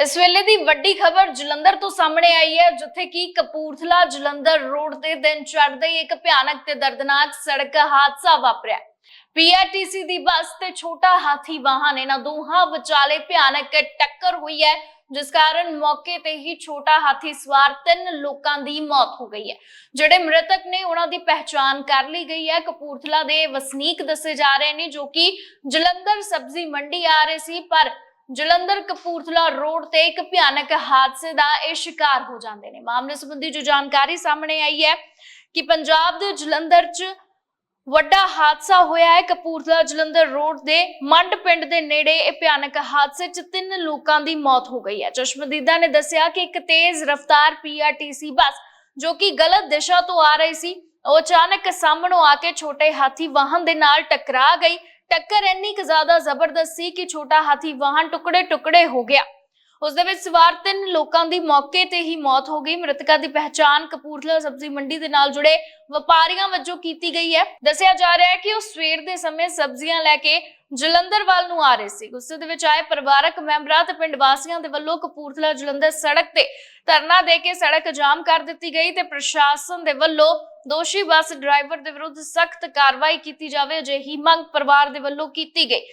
ਇਸ ਵੇਲੇ ਦੀ ਵੱਡੀ ਖਬਰ ਜਲੰਧਰ ਤੋਂ ਸਾਹਮਣੇ ਆਈ ਹੈ, ਜਿੱਥੇ ਕਿ ਕਪੂਰਥਲਾ ਜਲੰਧਰ ਰੋਡ ਤੇ ਦਿਨ ਚੜ੍ਹਦੇ ਹੀ ਇੱਕ ਭਿਆਨਕ ਤੇ ਦਰਦਨਾਕ ਸੜਕ ਹਾਦਸਾ ਵਾਪਰਿਆ। ਪੀਆਰਟੀਸੀ ਦੀ ਬੱਸ ਤੇ ਛੋਟਾ ਹਾਥੀ ਵਾਹਨ, ਇਹਨਾਂ ਦੋਹਾਂ ਵਿਚਾਲੇ ਭਿਆਨਕ ਟੱਕਰ ਹੋਈ ਹੈ, ਜਿਸ ਕਾਰਨ ਮੌਕੇ ਤੇ ਹੀ ਛੋਟਾ ਹਾਥੀ ਸਵਾਰ ਤਿੰਨ ਲੋਕਾਂ ਦੀ ਮੌਤ ਹੋ ਗਈ ਹੈ। ਜਿਹੜੇ ਮ੍ਰਿਤਕ ਨੇ, ਉਹਨਾਂ ਦੀ ਪਹਿਚਾਣ ਕਰ ਲਈ ਗਈ ਹੈ। ਕਪੂਰਥਲਾ ਦੇ ਵਸਨੀਕ ਦੱਸੇ ਜਾ ਰਹੇ ਨੇ, ਜੋ ਕਿ ਜਲੰਧਰ ਸਬਜ਼ੀ ਮੰਡੀ ਆ ਰਹੇ ਸੀ, ਪਰ ਜਲੰਧਰ ਕਪੂਰਥਲਾ ਰੋਡ ਤੇ ਇੱਕ ਭਿਆਨਕ ਹਾਦਸੇ ਦਾ ਇਹ ਸ਼ਿਕਾਰ ਹੋ ਜਾਂਦੇ ਨੇ। ਮਾਮਲੇ ਸੰਬੰਧੀ ਜੋ ਜਾਣਕਾਰੀ ਸਾਹਮਣੇ ਆਈ ਹੈ ਕਿ ਪੰਜਾਬ ਦੇ ਜਲੰਧਰ 'ਚ ਵੱਡਾ ਹਾਦਸਾ ਹੋਇਆ ਹੈ। ਕਪੂਰਥਲਾ ਜਲੰਧਰ ਰੋਡ ਦੇ ਮੰਡ ਪਿੰਡ ਦੇ ਨੇੜੇ ਇਹ ਭਿਆਨਕ ਹਾਦਸੇ 'ਚ ਤਿੰਨ ਲੋਕਾਂ ਦੀ ਮੌਤ ਹੋ ਗਈ ਹੈ। ਚਸ਼ਮਦੀਦਾ ਨੇ ਦੱਸਿਆ ਕਿ ਇੱਕ ਤੇਜ਼ ਰਫ਼ਤਾਰ ਪੀਆਰਟੀਸੀ ਬੱਸ ਜੋ ਕਿ ਗਲਤ ਦਿਸ਼ਾ ਤੋਂ ਆ ਰਹੀ ਸੀ, ਉਹ ਅਚਾਨਕ ਸਾਹਮਣੋਂ ਆ ਕੇ ਛੋਟੇ ਹਾਥੀ ਵਾਹਨ ਦੇ ਨਾਲ ਟਕਰਾ ਗਈ ਟੱਕਰ ਇੰਨੀ ਕੁ ਜ਼ਿਆਦਾ ਜ਼ਬਰਦਸਤ ਸੀ ਕਿ ਛੋਟਾ ਹਾਥੀ ਵਾਹਨ ਟੁਕੜੇ ਟੁਕੜੇ ਹੋ ਗਿਆ। ਉਸ ਦੇ ਵਿੱਚ ਸਵਾਰ ਤਿੰਨ ਲੋਕਾਂ ਦੀ ਮੌਕੇ ਤੇ ਹੀ ਮੌਤ ਹੋ ਗਈ। ਮ੍ਰਿਤਕਾਂ ਦੀ ਪਹਿਚਾਣ ਕਪੂਰਥਲਾ ਸਬਜ਼ੀ ਮੰਡੀ ਦੇ ਨਾਲ ਜੁੜੇ ਵਪਾਰੀਆਂ ਵਜੋਂ ਕੀਤੀ ਗਈ ਹੈ। ਦੱਸਿਆ ਜਾ ਰਿਹਾ ਹੈ ਕਿ ਉਹ ਸਵੇਰ ਦੇ ਸਮੇਂ ਸਬਜ਼ੀਆਂ ਲੈ ਕੇ ਜਲੰਧਰ ਵੱਲ ਨੂੰ ਆ ਰਹੇ ਸੀ। ਗੁੱਸੇ ਦੇ ਵਿੱਚ ਆਏ ਪਰਿਵਾਰਕ ਮੈਂਬਰਾਂ ਤੇ ਪਿੰਡ ਵਾਸੀਆਂ ਦੇ ਵੱਲੋਂ ਕਪੂਰਥਲਾ ਜਲੰਧਰ ਸੜਕ ਤੇ ਧਰਨਾ ਦੇ ਕੇ ਸੜਕ ਜਾਮ ਕਰ ਦਿੱਤੀ ਗਈ ਤੇ ਪ੍ਰਸ਼ਾਸਨ ਦੇ ਵੱਲੋਂ ਦੋਸ਼ੀ ਬੱਸ ਡਰਾਈਵਰ ਦੇ ਵਿਰੁੱਧ ਸਖਤ ਕਾਰਵਾਈ ਕੀਤੀ ਜਾਵੇ, ਅਜਿਹੀ ਮੰਗ ਪਰਿਵਾਰ ਦੇ ਵੱਲੋਂ ਕੀਤੀ ਗਈ।